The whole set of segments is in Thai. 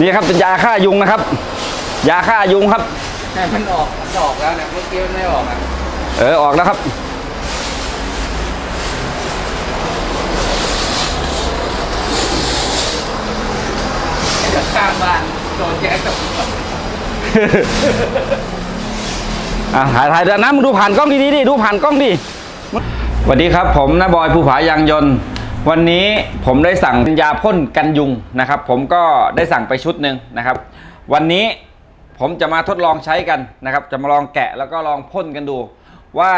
นี่ครับเป็นยาฆ่ายุงนะครับ ยาฆ่ายุงครับแต่มันออกมันออกแล้วเนี่ยเมื่อกี้มันไม่ออกอะเออออกแล้วครับเดี๋ยวข้างบ้านโดนแย่กับอะถ่ายถ่ายเดี๋ยวนะมึงดูผ่านกล้องดีๆดิดูผ่านกล้องดิสวัสดีครับ ผมนะบอยภูผายางยนต์ วันนี้ผมได้สั่งยาพ่นกันยุงนะครับ ผมก็ได้สั่งไปชุดหนึ่งนะครับ วันนี้ผมจะมาทดลองใช้กันนะครับ จะมาลองแกะแล้วก็ลองพ่นกันดู ว่า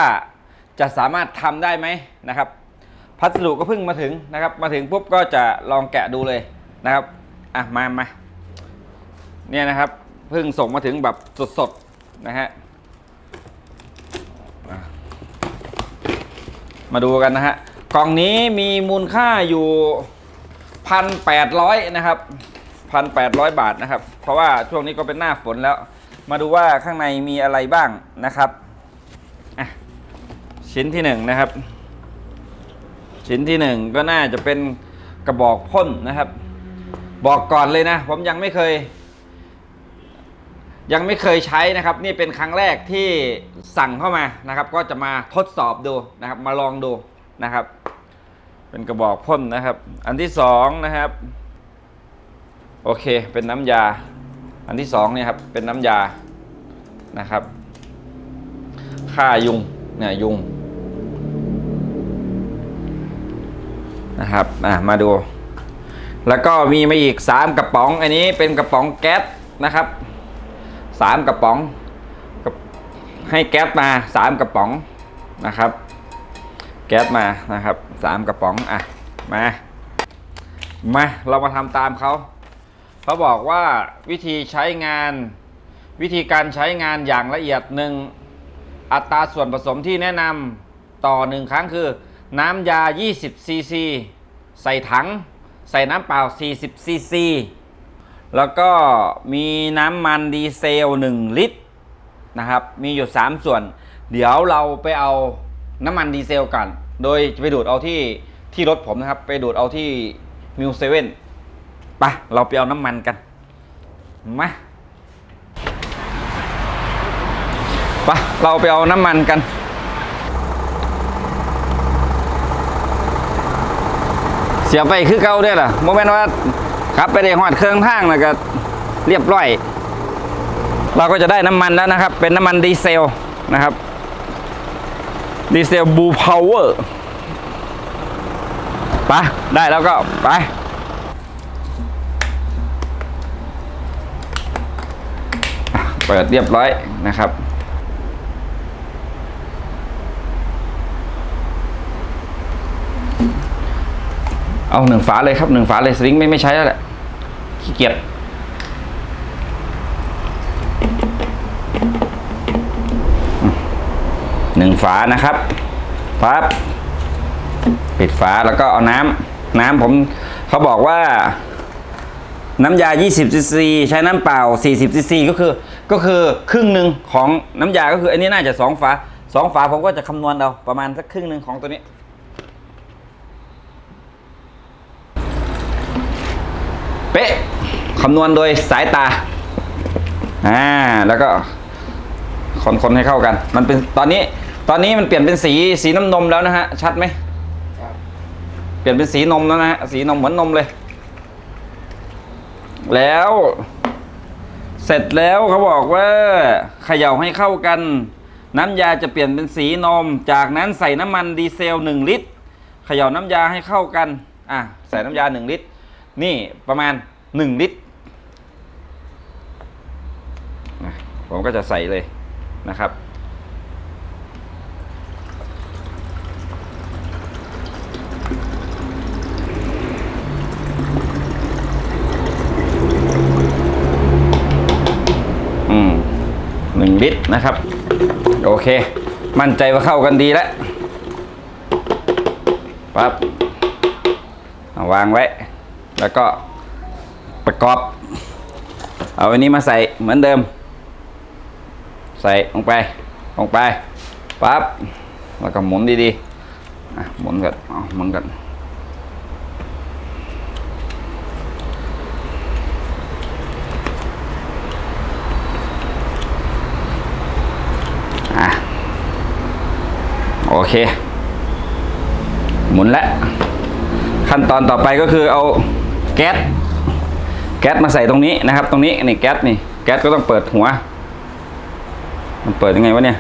จะสามารถทำได้ไหมนะครับ พัสดุก็เพิ่งมาถึงนะครับ มาถึงปุ๊บก็จะลองแกะดูเลยนะครับอะมามาเนี่ยนะครับเพิ่งส่งมาถึงแบบสดๆนะฮะมาดูกันนะฮะ กล่องนี้มีมูลค่าอยู่พันแปดร้อยนะครับพันแปดร้อยบาทนะครับ เพราะว่าช่วงนี้ก็เป็นหน้าฝนแล้ว มาดูว่าข้างในมีอะไรบ้างนะครับอะชิ้นที่หนึ่งนะครับ ชิ้นที่หนึ่งก็น่าจะเป็นกระบอกพ่นนะครับ บอกก่อนเลยนะ ผมยังไม่เคย ยังไม่เคยใช้นะครับ นี่เป็นครั้งแรกที่สั่งเข้ามานะครับ ก็จะมาทดสอบดูนะครับ มาลองดู นะครับ เป็นกระบอกพ่นนะครับ อันที่สองนะครับ โอเค เป็นน้ำยา อันที่สองเนี่ยครับ เป็นน้ำยานะครับฆ่ายุงเนี่ยยุงนะครับอะมาดู แล้วก็มีมาอีกสามกระป๋อง อันนี้เป็นกระป๋องแก๊สนะครับสามกระป๋องให้แก๊สมาสามกระป๋องนะครับ ก๊สมานะครับสามกระป๋องอะมามาเรามาทำตามเขาเขาบอกว่าวิธีใช้งาน วิธีการใช้งานอย่างละเอียดหนึ่งอัตราส่วนผสมที่แนะนำต่อหนึ่งครั้งคือ น้ำยา 20 ซีซี ใส่ถัง ใส่น้ำเปล่า 40 ซีซี แล้วก็มีน้ำมันดีเซล 1 ลิตรนะครับ มีอยู่ 3 ส่วน เดี๋ยวเราไปเอา น้ำมันดีเซลกัน โดยจะไปดูดเอาที่ที่รถผมนะครับ ไปดูดเอาที่มิวเซเว่นไปเราไปเอาน้ำมันกัน มาไปเราไปเอาน้ำมันกันเสียไปคือเก่าเด้อล่ะโมเมนต์ว่าขับไปได้หอดเครื่องทางแล้วก็เรียบร้อย เราก็จะได้น้ำมันแล้วนะครับ เป็นน้ำมันดีเซลนะครับ ดีเซลบูพาวเวอร์ไปได้แล้วก็ไปเปิดเรียบร้อยนะครับ เอาหนึ่งฝาเลยครับหนึ่งฝาเลยสลิงไม่ไม่ใช้แล้วแหละขี้เกียจ หนึ่งฝานะครับปั๊บปิดฝาแล้วก็เอาน้ำน้ำผมเขาบอกว่าน้ำยา 20 ซีซี ใช้น้ำเปล่า 40 ซีซี ก็คือ ก็คือครึ่งหนึ่งของน้ำยา ก็คือ อันนี้น่าจะ 2 ฝา 2 ฝาผมก็จะคำนวณเอาประมาณสักครึ่งหนึ่งของตัวนี้ เป๊ะ คำนวณโดยสายตา อ่า แล้วก็คนๆให้เข้ากัน มันเป็นตอนนี้ ตอนนี้มันเปลี่ยนเป็นสีสีน้ำนมแล้วนะฮะ ชัดไหมครับเปลี่ยนเป็นสีนมแล้วนะฮะ สีนมเหมือนนมเลย แล้ว เสร็จแล้วเขาบอกว่าเขย่าให้เข้ากัน น้ำยาจะเปลี่ยนเป็นสีนม จากนั้นใส่น้ำมันดีเซล 1 ลิตรเขย่าน้ำยาให้เข้ากัน อะ ใส่น้ำยา 1 ลิตร นี่ประมาณ 1 ลิตรอะผมก็จะใส่เลยนะครับ ลิตรนะครับ โอเค มั่นใจว่าเข้ากันดีแล้วปั๊บาวางไว้ แล้วก็ประกอบ เอาอันนี้มาใส่เหมือนเดิม ใส่ลงไปลงไปปั๊บแล้วก็หมุนดีๆหมุนกันเอาหมุนกัน เค หมุนแล้วขั้นตอนต่อไปก็คือเอาแก๊สแก๊สมาใส่ตรงนี้นะครับ ตรงนี้นี่แก๊สนี่แก๊สก็ต้องเปิดหัว มันเปิดยังไงวะเนี่ย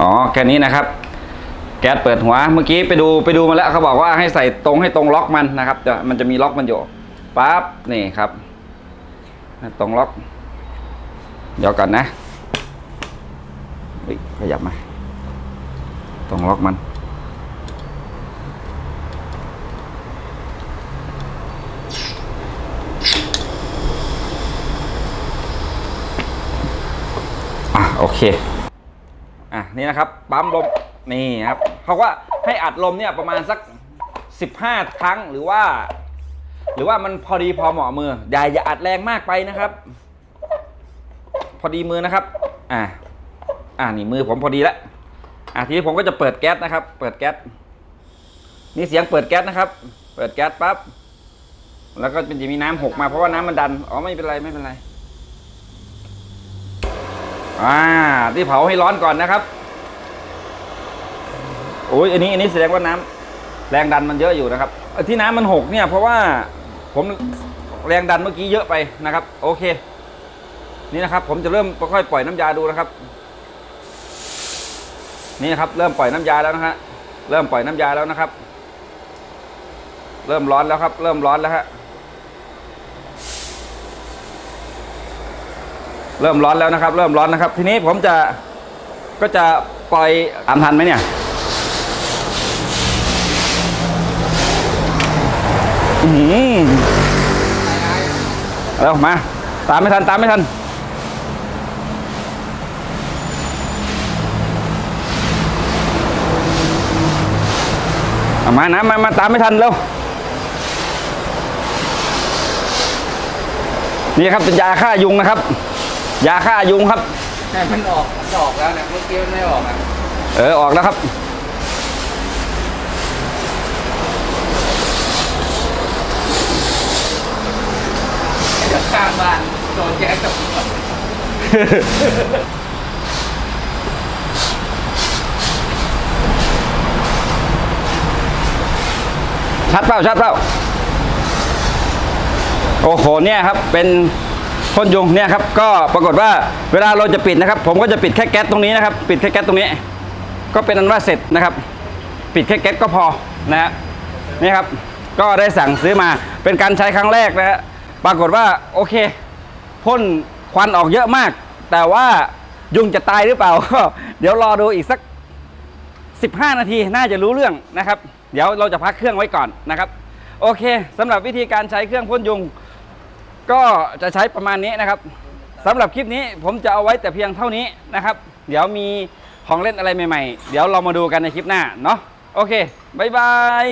อ๋อแค่นี้นะครับ แก๊สเปิดหัวเมื่อกี้ไปดูไปดูมาแล้วเขาบอกว่าให้ใส่ตรงให้ตรงล็อกมันนะครับเดี๋ยวมันจะมีล็อกมันอยู่ปั๊บนี่ครับ ตรงล็อกเดี๋ยวก่อนนะเฮ้ยขยับมา ตรงล็อกมัน อะโอเค อะนี่นะครับ ปั๊มลม นี่ครับเขาว่าให้อัดลมเนี่ยประมาณสัก 15 ครั้งหรือว่า หรือว่ามันพอดีพอเหมาะมือ อย่าอย่าอัดแรงมากไปนะครับ พอดีมือนะครับ อะอ่านี่มือผมพอดีแล้ว อะทีนี้ผมก็จะเปิดแก๊สนะครับ เปิดแก๊สนี่เสียงเปิดแก๊สนะครับ เปิดแก๊สปั๊บแล้วก็มันจะมีน้ำหกมาเพราะว่าน้ำมันดันอ๋อไม่เป็นไรไม่เป็นไรอ่าที่เผาให้ร้อนก่อนนะครับโอ้ยอันนี้อันนี้แสดงว่าน้ำแรงดันมันเยอะอยู่นะครับ ที่น้ำมันหกเนี่ยเพราะว่าผมแรงดันเมื่อกี้เยอะไปนะครับ โอเค นี่นะครับ ผมจะเริ่มค่อยๆปล่อยน้ำยาดูนะครับ นี่ครับเริ่มปล่อยน้ำยาแล้วนะฮะเริ่มปล่อยน้ำยาแล้วนะครับ เริ่มร้อนแล้วครับ เริ่มร้อนแล้วฮะเริ่มร้อนแล้วนะครับ เริ่มร้อนนะครับ ทีนี้ผมจะก็จะปล่อยตามทันไหมเนี่ยอือหือเร็วมา ตามไม่ทันตามไม่ทัน เอา มานะมามาตามไม่ทันเร็วนี่ครับเป็นยาฆ่ายุงนะครับ ยาฆ่ายุงครับแต่มันออกมันออกแล้วเนี่ยเมื่อกี้มันไม่ออกอะเออออกแล้วครับไอ้ข้างบ้านโดนแก๊สกับ ชัดเปล่าชัดเปล่าโอ้โหเนี่ยครับเป็นพ่นยุงเนี่ยครับก็ปรากฏว่าเวลาเราจะปิดนะครับ ผมก็จะปิดแค่แก๊สตรงนี้นะครับ ปิดแค่แก๊สตรงนี้ ก็เป็นอันว่าเสร็จนะครับ ปิดแค่แก๊สก็พอนะฮะนี่ครับก็ได้สั่งซื้อมาเป็นการใช้ครั้งแรกนะฮะปรากฏว่าโอเคพ่นควันออกเยอะมาก แต่ว่ายุงจะตายหรือเปล่าก็เดี๋ยวรอดูอีกสัก 15 นาทีน่าจะรู้เรื่องนะครับ เดี๋ยวเราจะพักเครื่องไว้ก่อนนะครับ โอเคสำหรับวิธีการใช้เครื่องพ่นยุง ก็จะใช้ประมาณนี้นะครับสำหรับคลิปนี้ผมจะเอาไว้แต่เพียงเท่านี้นะครับ เดี๋ยวมีของเล่นอะไรใหม่ ๆ เดี๋ยวเรามาดูกันในคลิปหน้าเนาะโอเคบายบาย